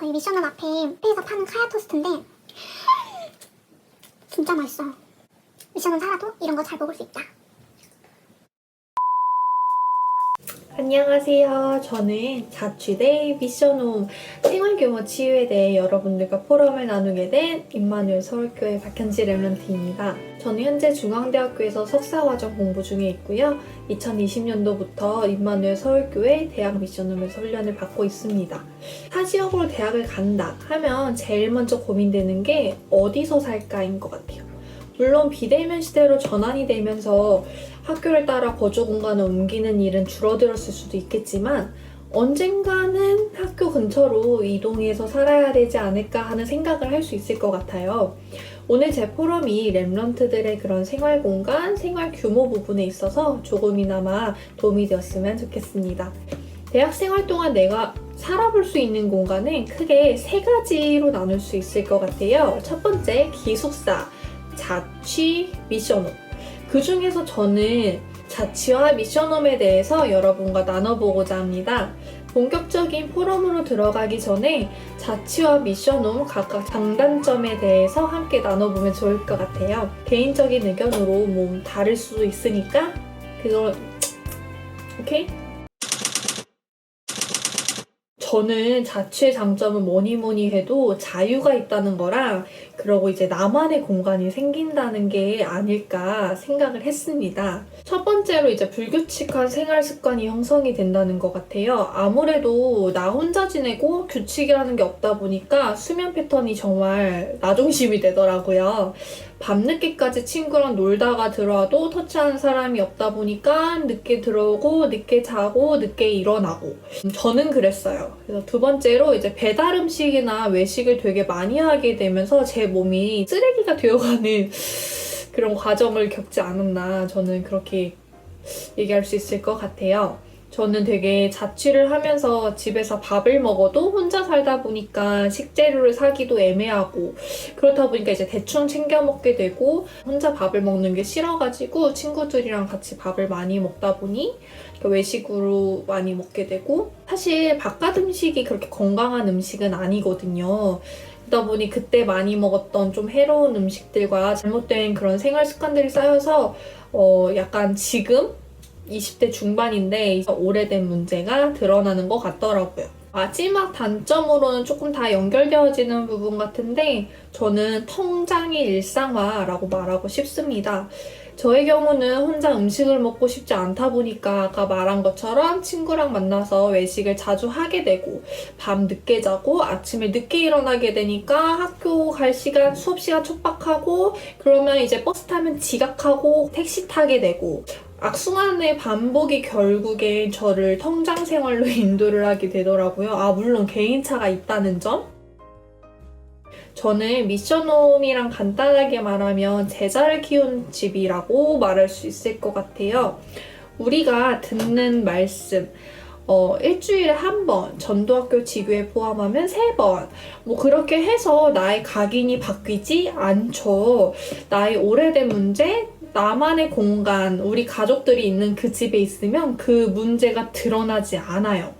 저희 미션홈 앞에 에서 파는 카야 토스트인데 진짜 맛있어. 미션홈 살아도 이런 거 잘 먹을 수 있다. 안녕하세요. 저는 자취대 미션홈 생활규모 치유에 대해 여러분들과 포럼을 나누게 된 임마누엘 서울교회 박현지 랩런트입니다. 저는 현재 중앙대학교에서 석사과정 공부 중에 있고요. 2020년도부터 임마누엘 서울교회 대학 미션홈에서 훈련을 받고 있습니다. 타 지역으로 대학을 간다 하면 제일 먼저 고민되는 게 어디서 살까인 것 같아요. 물론 비대면 시대로 전환이 되면서 학교를 따라 거주 공간을 옮기는 일은 줄어들었을 수도 있겠지만 언젠가는 학교 근처로 이동해서 살아야 되지 않을까 하는 생각을 할 수 있을 것 같아요. 오늘 제 포럼이 랩런트들의 그런 생활 공간, 생활 규모 부분에 있어서 조금이나마 도움이 되었으면 좋겠습니다. 대학 생활 동안 내가 살아볼 수 있는 공간은 크게 세 가지로 나눌 수 있을 것 같아요. 첫 번째, 기숙사, 자취, 미션홈. 그 중에서 저는 자취와 미션홈에 대해서 여러분과 나눠보고자 합니다. 본격적인 포럼으로 들어가기 전에 자취와 미션홈 각각 장단점에 대해서 함께 나눠보면 좋을 것 같아요. 개인적인 의견으로 뭐 다를 수도 있으니까 그거 오케이? 저는 자취의 장점은 뭐니 뭐니 해도 자유가 있다는 거랑 그러고 이제 나만의 공간이 생긴다는 게 아닐까 생각을 했습니다. 첫 번째로 이제 불규칙한 생활 습관이 형성이 된다는 것 같아요. 아무래도 나 혼자 지내고 규칙이라는 게 없다 보니까 수면 패턴이 정말 나중심이 되더라고요. 밤늦게까지 친구랑 놀다가 들어와도 터치하는 사람이 없다 보니까 늦게 들어오고 늦게 자고 늦게 일어나고 저는 그랬어요. 그래서 두 번째로 이제 배달 음식이나 외식을 되게 많이 하게 되면서 제 몸이 쓰레기가 되어가는 그런 과정을 겪지 않았나 저는 그렇게 얘기할 수 있을 것 같아요. 저는 되게 자취를 하면서 집에서 밥을 먹어도 혼자 살다 보니까 식재료를 사기도 애매하고 그렇다 보니까 이제 대충 챙겨 먹게 되고 혼자 밥을 먹는 게 싫어가지고 친구들이랑 같이 밥을 많이 먹다 보니 외식으로 많이 먹게 되고 사실 바깥 음식이 그렇게 건강한 음식은 아니거든요. 그러다 보니 그때 많이 먹었던 좀 해로운 음식들과 잘못된 그런 생활 습관들이 쌓여서 어 약간 지금 20대 중반인데 오래된 문제가 드러나는 것 같더라고요. 마지막 단점으로는 조금 다 연결되어지는 부분 같은데 저는 통장의 일상화라고 말하고 싶습니다. 저의 경우는 혼자 음식을 먹고 싶지 않다 보니까 아까 말한 것처럼 친구랑 만나서 외식을 자주 하게 되고 밤 늦게 자고 아침에 늦게 일어나게 되니까 학교 갈 시간 수업 시간 촉박하고 그러면 이제 버스 타면 지각하고 택시 타게 되고 악순환의 반복이 결국엔 저를 통장 생활로 인도를 하게 되더라고요. 아, 물론 개인차가 있다는 점? 저는 미션홈이랑 간단하게 말하면 제자를 키운 집이라고 말할 수 있을 것 같아요. 우리가 듣는 말씀, 어, 일주일에 한 번, 전도학교 지교에 포함하면 세 번, 뭐 그렇게 해서 나의 각인이 바뀌지 않죠. 나의 오래된 문제, 나만의 공간, 우리 가족들이 있는 그 집에 있으면 그 문제가 드러나지 않아요.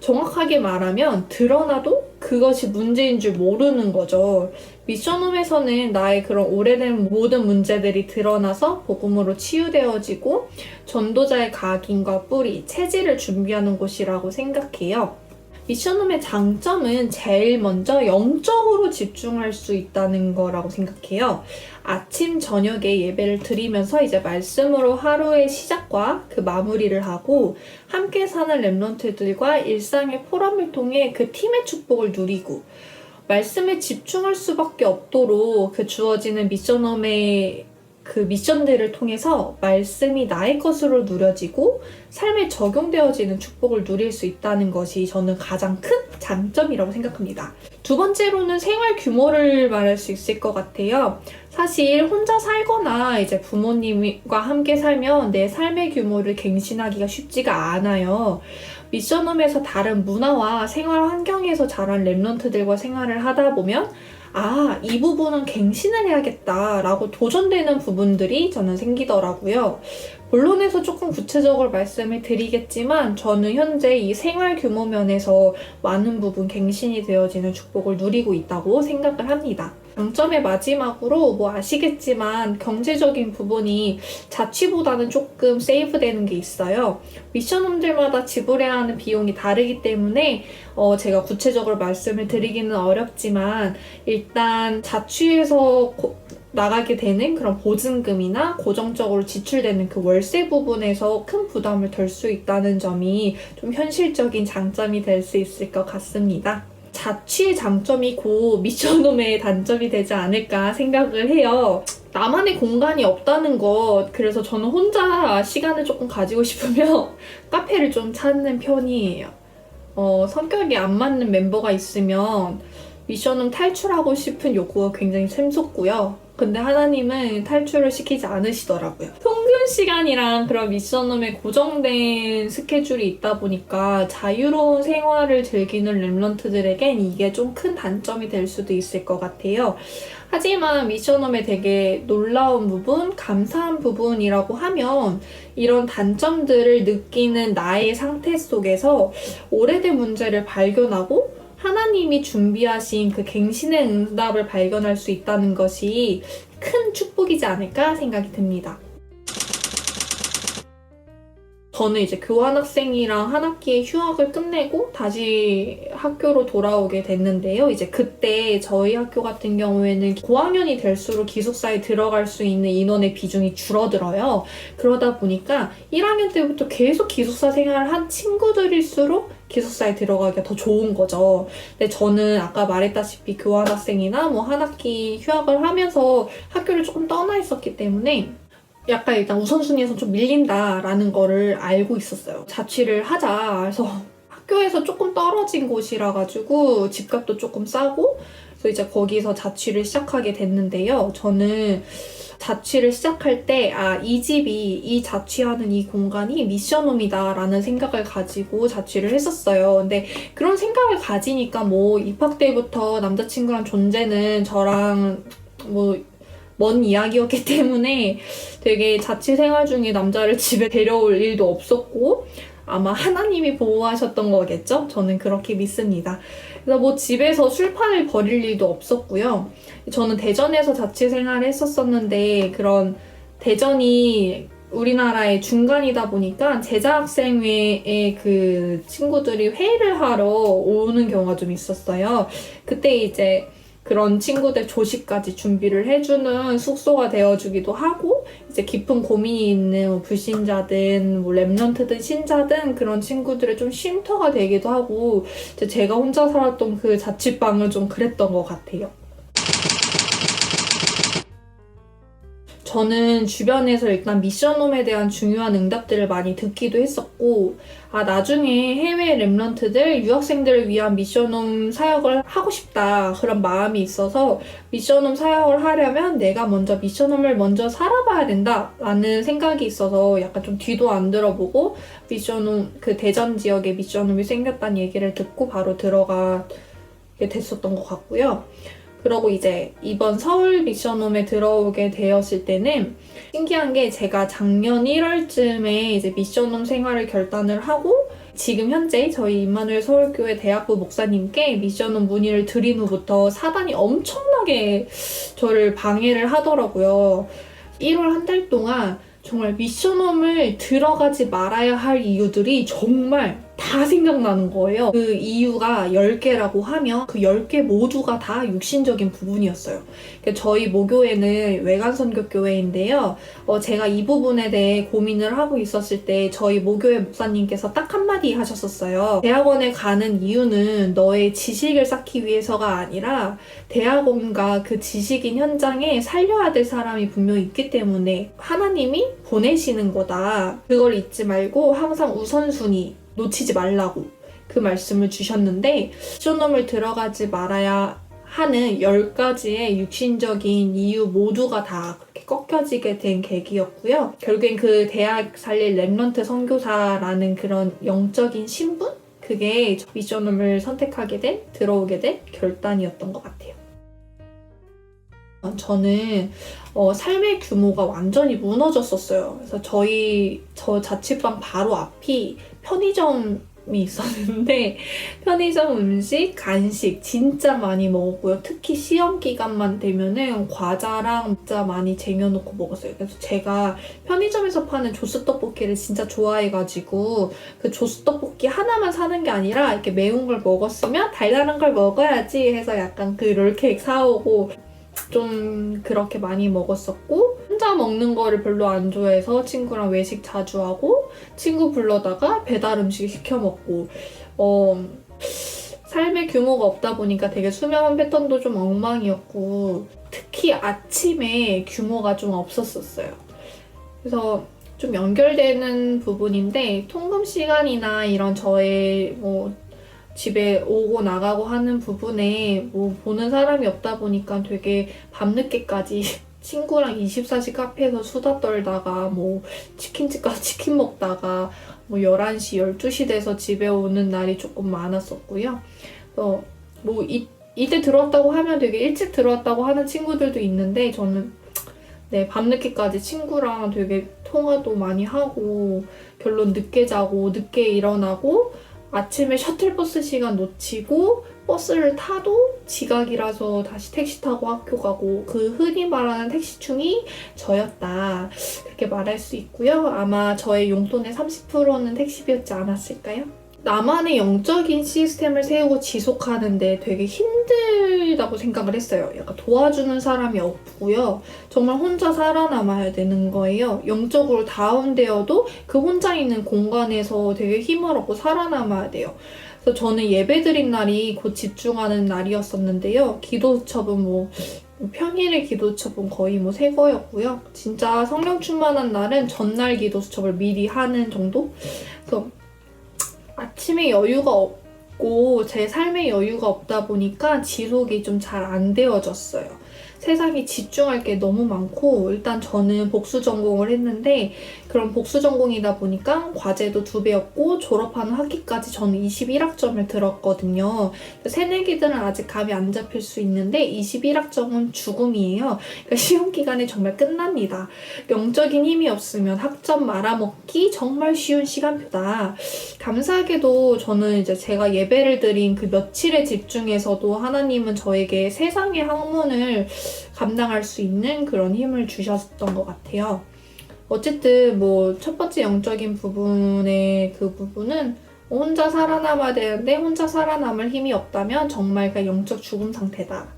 정확하게 말하면 드러나도 그것이 문제인 줄 모르는 거죠. 미션홈에서는 나의 그런 오래된 모든 문제들이 드러나서 복음으로 치유되어지고 전도자의 각인과 뿌리, 체질을 준비하는 곳이라고 생각해요. 미션홈의 장점은 제일 먼저 영적으로 집중할 수 있다는 거라고 생각해요. 아침, 저녁에 예배를 드리면서 이제 말씀으로 하루의 시작과 그 마무리를 하고 함께 사는 랩런트들과 일상의 포럼을 통해 그 팀의 축복을 누리고 말씀에 집중할 수밖에 없도록 그 주어지는 미션홈의 그 미션들을 통해서 말씀이 나의 것으로 누려지고 삶에 적용되어지는 축복을 누릴 수 있다는 것이 저는 가장 큰 장점이라고 생각합니다. 두 번째로는 생활 규모를 말할 수 있을 것 같아요. 사실 혼자 살거나 이제 부모님과 함께 살면 내 삶의 규모를 갱신하기가 쉽지가 않아요. 미션홈에서 다른 문화와 생활 환경에서 자란 랩런트들과 생활을 하다 보면 아, 이 부분은 갱신을 해야겠다라고 도전되는 부분들이 저는 생기더라고요. 본론에서 조금 구체적으로 말씀을 드리겠지만 저는 현재 이 생활 규모 면에서 많은 부분 갱신이 되어지는 축복을 누리고 있다고 생각을 합니다. 장점의 마지막으로 뭐 아시겠지만 경제적인 부분이 자취보다는 조금 세이브되는 게 있어요. 미션홈들마다 지불해야 하는 비용이 다르기 때문에 어, 제가 구체적으로 말씀을 드리기는 어렵지만 일단 자취해서 고- 나가게 되는 그런 보증금이나 고정적으로 지출되는 그 월세 부분에서 큰 부담을 덜 수 있다는 점이 좀 현실적인 장점이 될 수 있을 것 같습니다. 자취의 장점이 고 미션홈의 단점이 되지 않을까 생각을 해요. 나만의 공간이 없다는 것, 그래서 저는 혼자 시간을 조금 가지고 싶으면 카페를 좀 찾는 편이에요. 어, 성격이 안 맞는 멤버가 있으면 미션은 탈출하고 싶은 욕구가 굉장히 샘솟고요. 근데 하나님은 탈출을 시키지 않으시더라고요. 평균 시간이랑 그런 미션홈에 고정된 스케줄이 있다 보니까 자유로운 생활을 즐기는 랩런트들에겐 이게 좀 큰 단점이 될 수도 있을 것 같아요. 하지만 미션홈의 되게 놀라운 부분, 감사한 부분이라고 하면 이런 단점들을 느끼는 나의 상태 속에서 오래된 문제를 발견하고 하나님이 준비하신 그 갱신의 응답을 발견할 수 있다는 것이 큰 축복이지 않을까 생각이 듭니다. 저는 이제 교환학생이랑 한 학기의 휴학을 끝내고 다시 학교로 돌아오게 됐는데요. 이제 그때 저희 학교 같은 경우에는 고학년이 될수록 기숙사에 들어갈 수 있는 인원의 비중이 줄어들어요. 그러다 보니까 1학년 때부터 계속 기숙사 생활을 한 친구들일수록 기숙사에 들어가기가 더 좋은 거죠. 근데 저는 아까 말했다시피 교환학생이나 뭐 한 학기 휴학을 하면서 학교를 조금 떠나 있었기 때문에 약간 일단 우선순위에서 좀 밀린다라는 거를 알고 있었어요. 자취를 하자. 그래서 학교에서 조금 떨어진 곳이라 가지고 집값도 조금 싸고 그래서 이제 거기서 자취를 시작하게 됐는데요. 저는 자취를 시작할 때, 아, 이 집이, 이 자취하는 이 공간이 미션홈이다라는 생각을 가지고 자취를 했었어요. 근데 그런 생각을 가지니까 뭐 입학 때부터 남자친구랑 존재는 저랑 뭐 먼 이야기였기 때문에 되게 자취 생활 중에 남자를 집에 데려올 일도 없었고 아마 하나님이 보호하셨던 거겠죠? 저는 그렇게 믿습니다. 그래서 뭐 집에서 술판을 벌일 일도 없었고요. 저는 대전에서 자취 생활을 했었었는데 그런 대전이 우리나라의 중간이다 보니까 제자학생회의 그 친구들이 회의를 하러 오는 경우가 좀 있었어요. 그때 이제 그런 친구들 조식까지 준비를 해주는 숙소가 되어주기도 하고 이제 깊은 고민이 있는 뭐 불신자든 뭐 랩런트든 신자든 그런 친구들의 좀 쉼터가 되기도 하고 제가 혼자 살았던 그 자취방은 좀 그랬던 것 같아요. 저는 주변에서 일단 미션홈에 대한 중요한 응답들을 많이 듣기도 했었고, 아, 나중에 해외 랩런트들, 유학생들을 위한 미션홈 사역을 하고 싶다. 그런 마음이 있어서 미션홈 사역을 하려면 내가 먼저 미션홈을 먼저 살아봐야 된다. 라는 생각이 있어서 약간 좀 뒤도 안 들어보고 미션홈, 그 대전 지역에 미션홈이 생겼다는 얘기를 듣고 바로 들어가게 됐었던 것 같고요. 그러고 이제 이번 서울 미션홈에 들어오게 되었을 때는 신기한 게 제가 작년 1월쯤에 이제 미션홈 생활을 결단을 하고 지금 현재 저희 임마누엘 서울교회 대학부 목사님께 미션홈 문의를 드린 후부터 사단이 엄청나게 저를 방해를 하더라고요. 1월 한 달 동안 정말 미션홈을 들어가지 말아야 할 이유들이 정말 다 생각나는 거예요. 그 이유가 10개라고 하면 그 10개 모두가 다 육신적인 부분이었어요. 그러니까 저희 모교회는 외관선교교회인데요. 어, 제가 이 부분에 대해 고민을 하고 있었을 때 저희 모교회 목사님께서 딱 한마디 하셨었어요. 대학원에 가는 이유는 너의 지식을 쌓기 위해서가 아니라 대학원과 그 지식인 현장에 살려야 될 사람이 분명히 있기 때문에 하나님이 보내시는 거다. 그걸 잊지 말고 항상 우선순위 놓치지 말라고 그 말씀을 주셨는데 쇼nom을 들어가지 말아야 하는 10가지의 육신적인 이유 모두가 다 그렇게 꺾여지게 된 계기였고요. 결국엔 그 대학 살릴 랩런트 선교사라는 그런 영적인 신분? 그게 미션홈을 선택하게 된, 들어오게 된 결단이었던 것 같아요. 저는 어, 삶의 규모가 완전히 무너졌었어요. 그래서 저희 저 자취방 바로 앞이 편의점이 있었는데 편의점 음식, 간식 진짜 많이 먹었고요. 특히 시험 기간만 되면은 과자랑 진짜 많이 쟁여놓고 먹었어요. 그래서 제가 편의점에서 파는 조스 떡볶이를 진짜 좋아해가지고 그 조스 떡볶이 하나만 사는 게 아니라 이렇게 매운 걸 먹었으면 달달한 걸 먹어야지 해서 약간 그 롤케이크 사오고 좀 그렇게 많이 먹었었고 혼자 먹는 거를 별로 안 좋아해서 친구랑 외식 자주 하고 친구 불러다가 배달 음식 시켜 먹고 어 삶의 규모가 없다 보니까 되게 수면 패턴도 좀 엉망이었고 특히 아침에 규모가 좀 없었었어요. 그래서 좀 연결되는 부분인데 통금 시간이나 이런 저의 뭐 집에 오고 나가고 하는 부분에 뭐 보는 사람이 없다 보니까 되게 밤늦게까지 친구랑 24시 카페에서 수다 떨다가 뭐 치킨집 가서 치킨 먹다가 뭐 11시, 12시 돼서 집에 오는 날이 조금 많았었고요. 그래서 뭐 이, 이때 들어왔다고 하면 되게 일찍 들어왔다고 하는 친구들도 있는데 저는 네, 밤늦게까지 친구랑 되게 통화도 많이 하고 결론 늦게 자고 늦게 일어나고 아침에 셔틀버스 시간 놓치고 버스를 타도 지각이라서 다시 택시 타고 학교 가고 그 흔히 말하는 택시충이 저였다. 그렇게 말할 수 있고요. 아마 저의 용돈의 30%는 택시비였지 않았을까요? 나만의 영적인 시스템을 세우고 지속하는데 되게 힘들다고 생각을 했어요. 약간 도와주는 사람이 없고요. 정말 혼자 살아남아야 되는 거예요. 영적으로 다운되어도 그 혼자 있는 공간에서 되게 힘을 얻고 살아남아야 돼요. 그래서 저는 예배 드린 날이 곧 집중하는 날이었었는데요. 기도 수첩은 뭐 평일의 기도 수첩은 거의 뭐 새 거였고요. 진짜 성령 충만한 날은 전날 기도 수첩을 미리 하는 정도? 그래서 아침에 여유가 없고 제 삶에 여유가 없다 보니까 지속이 좀 잘 안 되어졌어요. 세상에 집중할 게 너무 많고 일단 저는 복수 전공을 했는데 그런 복수 전공이다 보니까 과제도 두 배였고 졸업하는 학기까지 저는 21학점을 들었거든요. 새내기들은 아직 감이 안 잡힐 수 있는데 21학점은 죽음이에요. 그러니까 시험 기간에 정말 끝납니다. 영적인 힘이 없으면 학점 말아먹기 정말 쉬운 시간표다. 감사하게도 저는 이제 제가 예배를 드린 그 며칠의 집중에서도 하나님은 저에게 세상의 학문을 감당할 수 있는 그런 힘을 주셨던 것 같아요. 어쨌든 뭐 첫 번째 영적인 부분의 그 부분은 혼자 살아남아야 되는데 혼자 살아남을 힘이 없다면 정말 그 영적 죽음 상태다.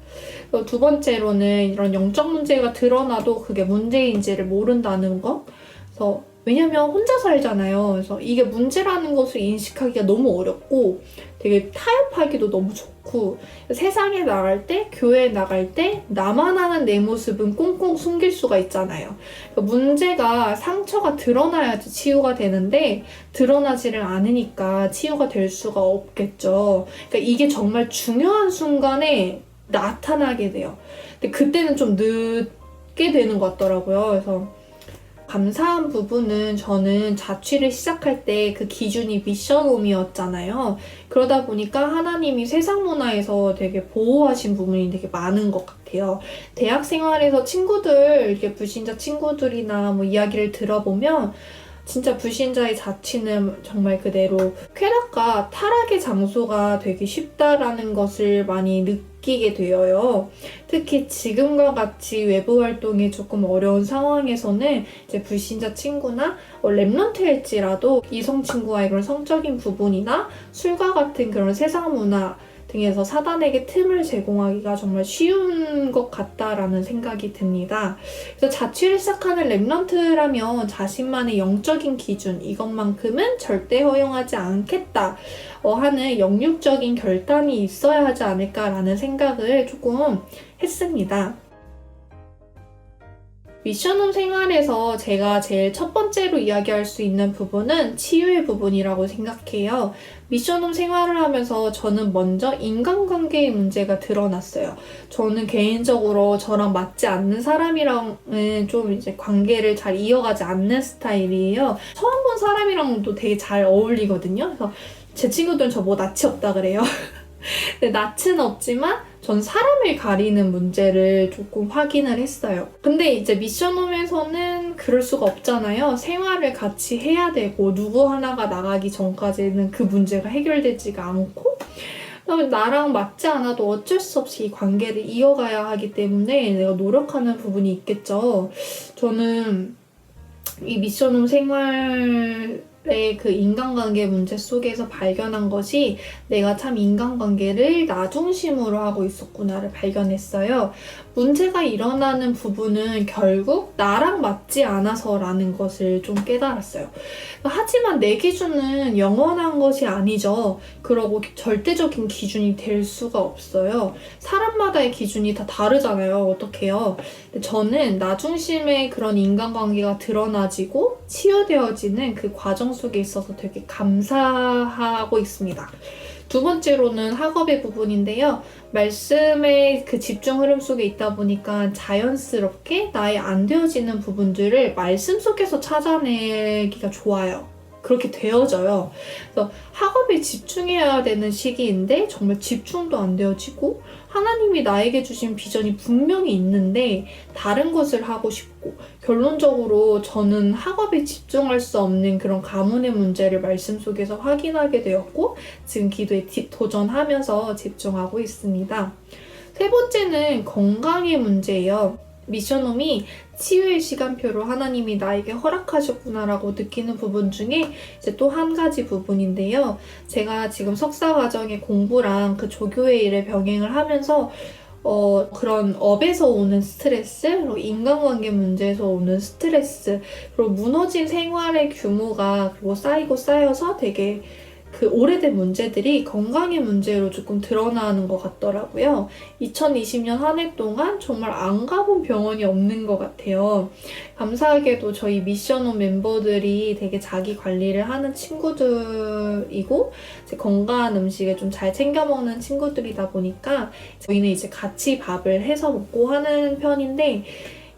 두 번째로는 이런 영적 문제가 드러나도 그게 문제인지를 모른다는 것. 그래서 왜냐면 혼자 살잖아요. 그래서 이게 문제라는 것을 인식하기가 너무 어렵고 되게 타협하기도 너무 좋고 세상에 나갈 때, 교회에 나갈 때 나만 아는 내 모습은 꽁꽁 숨길 수가 있잖아요. 그러니까 문제가 상처가 드러나야지 치유가 되는데 드러나지를 않으니까 치유가 될 수가 없겠죠. 그러니까 이게 정말 중요한 순간에 나타나게 돼요. 근데 그때는 좀 늦게 되는 것 같더라고요. 그래서 감사한 부분은 저는 자취를 시작할 때 그 기준이 미션홈이었잖아요. 그러다 보니까 하나님이 세상 문화에서 되게 보호하신 부분이 되게 많은 것 같아요. 대학 생활에서 친구들, 이렇게 불신자 친구들이나 뭐 이야기를 들어보면 진짜 불신자의 자취는 정말 그대로 쾌락과 타락의 장소가 되기 쉽다라는 것을 많이 느끼게 되어요. 특히 지금과 같이 외부 활동이 조금 어려운 상황에서는 이제 불신자 친구나 어, 랩런트일지라도 이성 친구와의 그런 성적인 부분이나 술과 같은 그런 세상 문화 등에서 사단에게 틈을 제공하기가 정말 쉬운 것 같다라는 생각이 듭니다. 그래서 자취를 시작하는 랩런트라면 자신만의 영적인 기준 이것만큼은 절대 허용하지 않겠다 어, 하는 영육적인 결단이 있어야 하지 않을까라는 생각을 조금 했습니다. 미션홈 생활에서 제가 제일 첫 번째로 이야기할 수 있는 부분은 치유의 부분이라고 생각해요. 미션홈 생활을 하면서 저는 먼저 인간관계의 문제가 드러났어요. 저는 개인적으로 저랑 맞지 않는 사람이랑은 좀 이제 관계를 잘 이어가지 않는 스타일이에요. 처음 본 사람이랑도 되게 잘 어울리거든요. 그래서 제 친구들은 저 뭐 낯이 없다 그래요. 낯은 없지만 전 사람을 가리는 문제를 조금 확인을 했어요. 근데 이제 미션홈에서는 그럴 수가 없잖아요. 생활을 같이 해야 되고 누구 하나가 나가기 전까지는 그 문제가 해결되지가 않고 나랑 맞지 않아도 어쩔 수 없이 이 관계를 이어가야 하기 때문에 내가 노력하는 부분이 있겠죠. 저는 이 미션홈 생활의 그 인간관계 문제 속에서 발견한 것이 내가 참 인간관계를 나 중심으로 하고 있었구나를 발견했어요. 문제가 일어나는 부분은 결국 나랑 맞지 않아서라는 것을 좀 깨달았어요. 하지만 내 기준은 영원한 것이 아니죠. 그러고 절대적인 기준이 될 수가 없어요. 사람마다의 기준이 다 다르잖아요. 근데 저는 나 중심의 그런 인간관계가 드러나지고 치유되어지는 그 과정 속에 있어서 되게 감사하고 있습니다. 두 번째로는 학업의 부분인데요. 말씀의 그 집중 흐름 속에 있다 보니까 자연스럽게 나의 안 되어지는 부분들을 말씀 속에서 찾아내기가 좋아요. 그렇게 되어져요. 그래서 학업에 집중해야 되는 시기인데 정말 집중도 안 되어지고 하나님이 나에게 주신 비전이 분명히 있는데 다른 것을 하고 싶고 결론적으로 저는 학업에 집중할 수 없는 그런 가문의 문제를 말씀 속에서 확인하게 되었고 지금 기도에 디- 도전하면서 집중하고 있습니다. 세 번째는 건강의 문제예요. 미션홈이 치유의 시간표로 하나님이 나에게 허락하셨구나라고 느끼는 부분 중에 이제 또 한 가지 부분인데요. 제가 지금 석사 과정의 공부랑 그 조교의 일을 병행을 하면서 어, 그런 업에서 오는 스트레스, 그리고 인간관계 문제에서 오는 스트레스, 그리고 무너진 생활의 규모가 그리고 쌓이고 쌓여서 되게 그 오래된 문제들이 건강의 문제로 조금 드러나는 것 같더라고요. 2020년 한 해 동안 정말 안 가본 병원이 없는 것 같아요. 감사하게도 저희 미션홈 멤버들이 되게 자기 관리를 하는 친구들이고 건강한 음식을 좀 잘 챙겨 먹는 친구들이다 보니까 저희는 이제 같이 밥을 해서 먹고 하는 편인데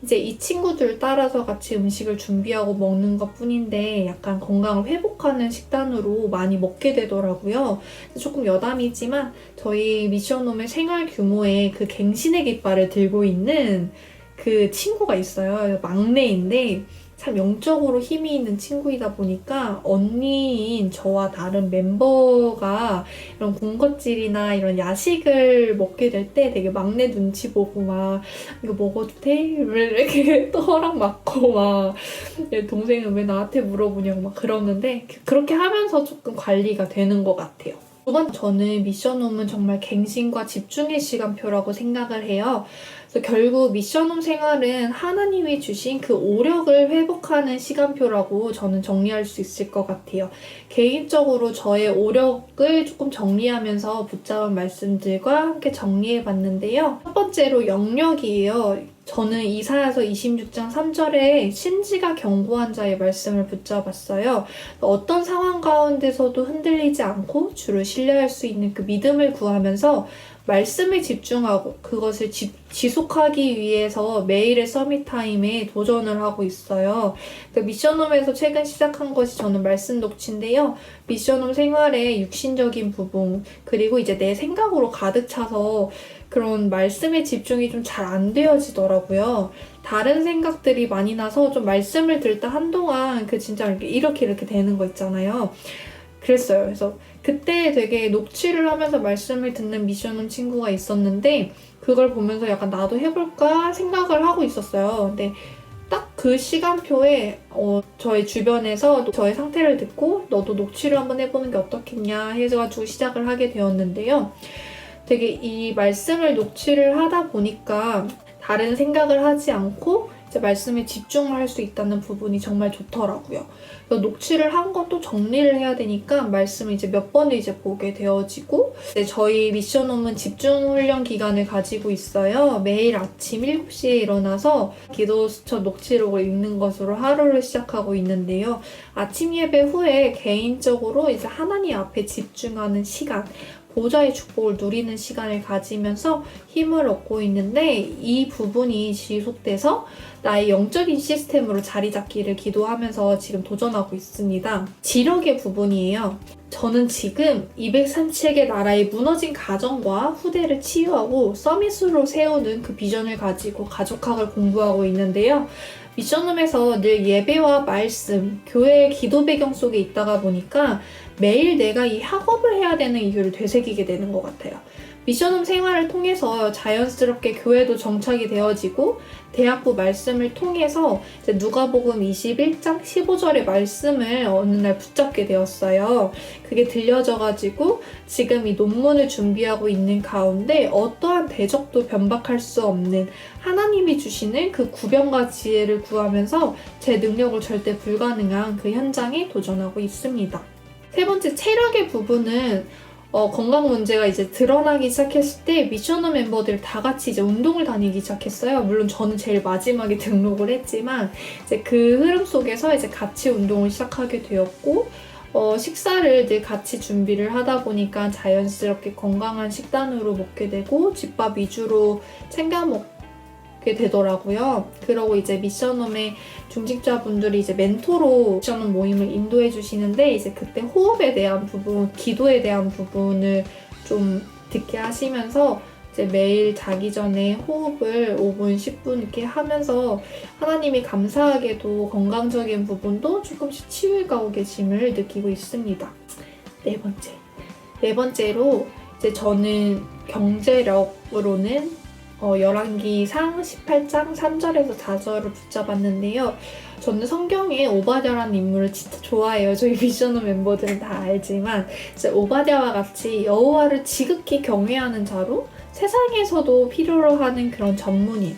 이제 이 친구들 따라서 같이 음식을 준비하고 먹는 것 뿐인데 약간 건강을 회복하는 식단으로 많이 먹게 되더라고요. 조금 여담이지만 저희 미션홈의 생활 규모의 그 갱신의 깃발을 들고 있는 그 친구가 있어요. 막내인데 참 영적으로 힘이 있는 친구이다 보니까 언니인 저와 다른 멤버가 이런 군것질이나 이런 야식을 먹게 될 때 되게 막내 눈치 보고 막 이거 먹어도 돼? 이렇게 또 허락 받고 막 동생은 왜 나한테 물어보냐고 막 그러는데 그렇게 하면서 조금 관리가 되는 것 같아요. 두번 저는 미션홈은 정말 갱신과 집중의 시간표라고 생각을 해요. 그래서 결국 미션홈 생활은 하나님이 주신 그 오력을 회복하는 시간표라고 저는 정리할 수 있을 것 같아요. 개인적으로 저의 오력을 조금 정리하면서 붙잡은 말씀들과 함께 정리해 봤는데요. 첫 번째로 영역이에요. 저는 이사야서 26장 3절에 신지가 경고한 자의 말씀을 붙잡았어요. 어떤 상황 가운데서도 흔들리지 않고 주를 신뢰할 수 있는 그 믿음을 구하면서 말씀에 집중하고 그것을 지, 지속하기 위해서 매일의 서밋 타임에 도전을 하고 있어요. 그 미션홈에서 최근 시작한 것이 저는 말씀 독치인데요. 미션홈 생활의 육신적인 부분 그리고 이제 내 생각으로 가득 차서 그런 말씀에 집중이 좀 잘 안 되어지더라고요. 다른 생각들이 많이 나서 좀 말씀을 들다 한동안 그 진짜 이렇게 이렇게 이렇게 되는 거 있잖아요. 그랬어요. 그래서 그때 되게 녹취를 하면서 말씀을 듣는 미션홈 친구가 있었는데 그걸 보면서 약간 나도 해볼까 생각을 하고 있었어요. 근데 딱 그 시간표에 어, 저희 주변에서 저의 상태를 듣고 너도 녹취를 한번 해보는 게 어떻겠냐 해가지고 시작을 하게 되었는데요. 되게 이 말씀을 녹취를 하다 보니까 다른 생각을 하지 않고 이 제 말씀에 집중을 할 수 있다는 부분이 정말 좋더라고요. 녹취를 한건또 정리를 해야 되니까 말씀을 이제 몇 번을 이제 보게 되어지고 이제 저희 미션홈은 집중 훈련 기간을 가지고 있어요. 매일 아침 7시에 일어나서 기도 수첩 녹취록을 읽는 것으로 하루를 시작하고 있는데요. 아침 예배 후에 개인적으로 이제 하나님 앞에 집중하는 시간 보좌의 축복을 누리는 시간을 가지면서 힘을 얻고 있는데 이 부분이 지속돼서 나의 영적인 시스템으로 자리 잡기를 기도하면서 지금 도전하고 있습니다. 지력의 부분이에요. 저는 지금 237개 나라의 무너진 가정과 후대를 치유하고 서밋으로 세우는 그 비전을 가지고 가족학을 공부하고 있는데요. 미션홈에서 늘 예배와 말씀, 교회의 기도 배경 속에 있다가 보니까 매일 내가 이 학업을 해야 되는 이유를 되새기게 되는 것 같아요. 미션홈 생활을 통해서 자연스럽게 교회도 정착이 되어지고 대학부 말씀을 통해서 누가복음 21장 15절의 말씀을 어느 날 붙잡게 되었어요. 그게 들려져가지고 지금 이 논문을 준비하고 있는 가운데 어떠한 대적도 변박할 수 없는 하나님이 주시는 그 구변과 지혜를 구하면서 제 능력을 절대 불가능한 그 현장에 도전하고 있습니다. 세 번째 체력의 부분은 어, 건강 문제가 이제 드러나기 시작했을 때 미션홈 멤버들 다 같이 이제 운동을 다니기 시작했어요. 물론 저는 제일 마지막에 등록을 했지만 이제 그 흐름 속에서 이제 같이 운동을 시작하게 되었고 어, 식사를 늘 같이 준비를 하다 보니까 자연스럽게 건강한 식단으로 먹게 되고 집밥 위주로 챙겨 먹 게 되더라고요. 그러고 이제 미션홈의 중직자분들이 이제 멘토로 미션홈 모임을 인도해 주시는데 이제 그때 호흡에 대한 부분, 기도에 대한 부분을 좀 듣게 하시면서 이제 매일 자기 전에 호흡을 5분, 10분 이렇게 하면서 하나님이 감사하게도 건강적인 부분도 조금씩 치유해가고 계심을 느끼고 있습니다. 네 번째. 네 번째로 이제 저는 경제력으로는 어, 열왕기상 18장 3절에서 4절을 붙잡았는데요. 저는 성경에 오바댜라는 인물을 진짜 좋아해요. 저희 미션홈 멤버들은 다 알지만 오바댜와 같이 여호와를 지극히 경외하는 자로 세상에서도 필요로 하는 그런 전문인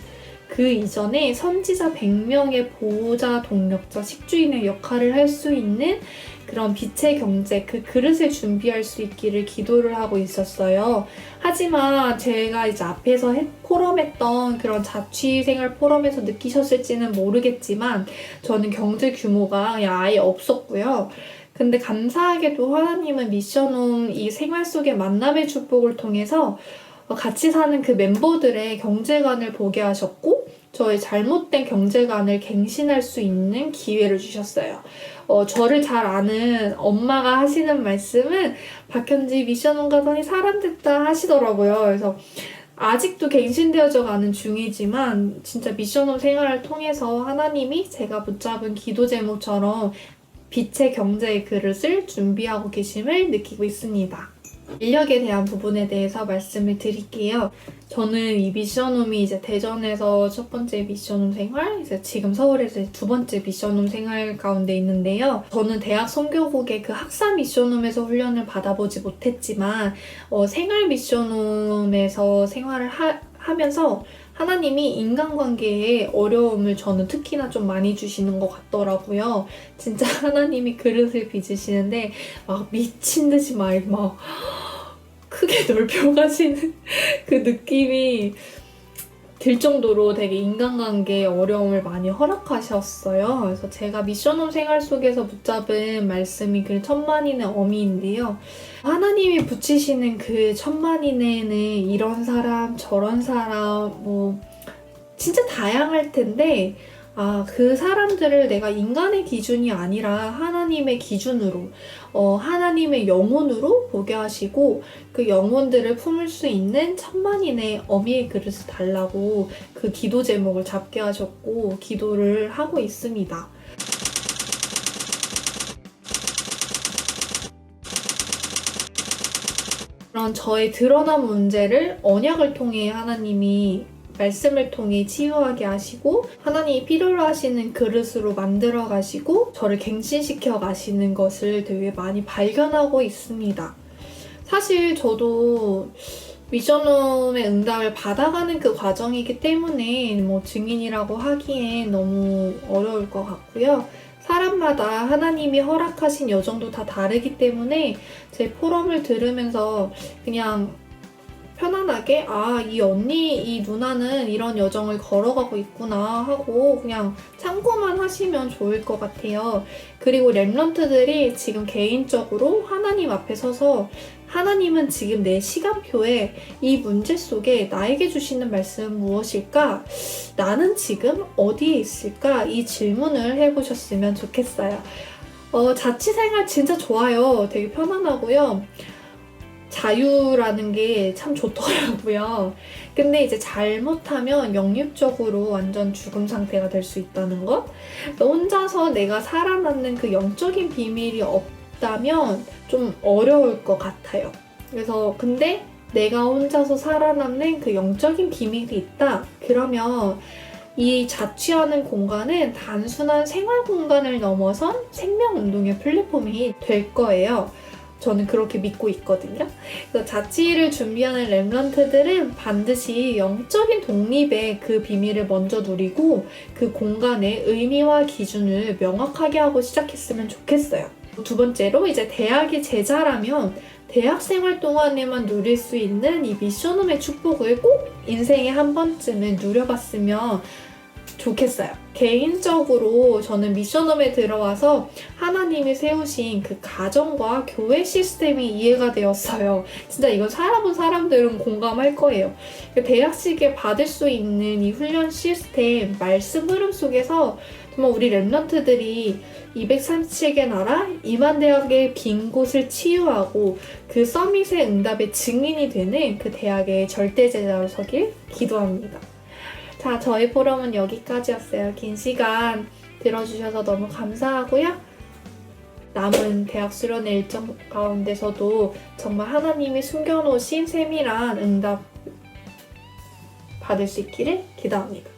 그 이전에 선지자 100명의 보호자, 동력자, 식주인의 역할을 할 수 있는 그런 빛의 경제, 그 그릇을 준비할 수 있기를 기도를 하고 있었어요. 하지만 제가 이제 앞에서 해- 포럼했던 그런 자취생활 포럼에서 느끼셨을지는 모르겠지만 저는 경제 규모가 아예 없었고요. 근데 감사하게도 하나님은 미션홈 이 생활 속의 만남의 축복을 통해서 어, 같이 사는 그 멤버들의 경제관을 보게 하셨고 저의 잘못된 경제관을 갱신할 수 있는 기회를 주셨어요. 어, 저를 잘 아는 엄마가 하시는 말씀은 박현지 미션홈 가더니 사람 됐다 하시더라고요. 그래서 아직도 갱신되어져 가는 중이지만 진짜 미션홈 생활을 통해서 하나님이 제가 붙잡은 기도 제목처럼 빛의 경제의 그릇을 준비하고 계심을 느끼고 있습니다. 인력에 대한 부분에 대해서 말씀을 드릴게요. 저는 이 미션홈이 이제 대전에서 첫 번째 미션홈 생활, 이제 지금 서울에서 두 번째 미션홈 생활 가운데 있는데요. 저는 대학 선교국의 그 학사 미션홈에서 훈련을 받아보지 못했지만 어, 생활 미션홈에서 생활을 하, 하면서 하나님이 인간관계에 어려움을 저는 특히나 좀 많이 주시는 것 같더라고요. 진짜 하나님이 그릇을 빚으시는데 막 미친 듯이 막, 막 크게 넓혀가시는 그 느낌이 들 정도로 되게 인간관계에 어려움을 많이 허락하셨어요. 그래서 제가 미션홈 생활 속에서 붙잡은 말씀이 그 천만인의 어미인데요. 하나님이 붙이시는 그 천만인에는 이런 사람, 저런 사람, 뭐, 진짜 다양할 텐데, 아, 그 사람들을 내가 인간의 기준이 아니라 하나님의 기준으로, 어, 하나님의 영혼으로 보게 하시고, 그 영혼들을 품을 수 있는 천만인의 어미의 그릇을 달라고 그 기도 제목을 잡게 하셨고, 기도를 하고 있습니다. 그런 저의 드러난 문제를 언약을 통해 하나님이 말씀을 통해 치유하게 하시고 하나님이 필요로 하시는 그릇으로 만들어 가시고 저를 갱신시켜 가시는 것을 되게 많이 발견하고 있습니다. 사실 저도 미션홈의 응답을 받아가는 그 과정이기 때문에 뭐 증인이라고 하기엔 너무 어려울 것 같고요. 사람마다 하나님이 허락하신 여정도 다 다르기 때문에 제 포럼을 들으면서 그냥 편안하게 아, 이 언니, 이 누나는 이런 여정을 걸어가고 있구나 하고 그냥 참고만 하시면 좋을 것 같아요. 그리고 랩런트들이 지금 개인적으로 하나님 앞에 서서 하나님은 지금 내 시간표에 이 문제 속에 나에게 주시는 말씀은 무엇일까? 나는 지금 어디에 있을까? 이 질문을 해보셨으면 좋겠어요. 어, 자취생활 진짜 좋아요. 되게 편안하고요. 자유라는 게 참 좋더라고요. 근데 이제 잘못하면 영입적으로 완전 죽음 상태가 될 수 있다는 것. 혼자서 내가 살아남는 그 영적인 비밀이 없다면 좀 어려울 것 같아요. 그래서 근데 내가 혼자서 살아남는 그 영적인 비밀이 있다. 그러면 이 자취하는 공간은 단순한 생활 공간을 넘어선 생명 운동의 플랫폼이 될 거예요. 저는 그렇게 믿고 있거든요. 그래서 자취를 준비하는 랩런트들은 반드시 영적인 독립의 그 비밀을 먼저 누리고 그 공간의 의미와 기준을 명확하게 하고 시작했으면 좋겠어요. 두 번째로 이제 대학의 제자라면 대학 생활 동안에만 누릴 수 있는 이 미션홈의 축복을 꼭 인생에 한 번쯤은 누려봤으면 좋겠어요. 개인적으로 저는 미션홈에 들어와서 하나님이 세우신 그 가정과 교회 시스템이 이해가 되었어요. 진짜 이건 살아본 사람들은 공감할 거예요. 대학식에 받을 수 있는 이 훈련 시스템, 말씀 흐름 속에서 정말 우리 랩런트들이 237개 나라 2만 대학의 빈 곳을 치유하고 그 서밋의 응답의 증인이 되는 그 대학의 절대 제자로 서길 기도합니다. 자, 저희 포럼은 여기까지였어요. 긴 시간 들어주셔서 너무 감사하고요. 남은 대학 수련의 일정 가운데서도 정말 하나님이 숨겨놓으신 세밀한 응답 받을 수 있기를 기도합니다.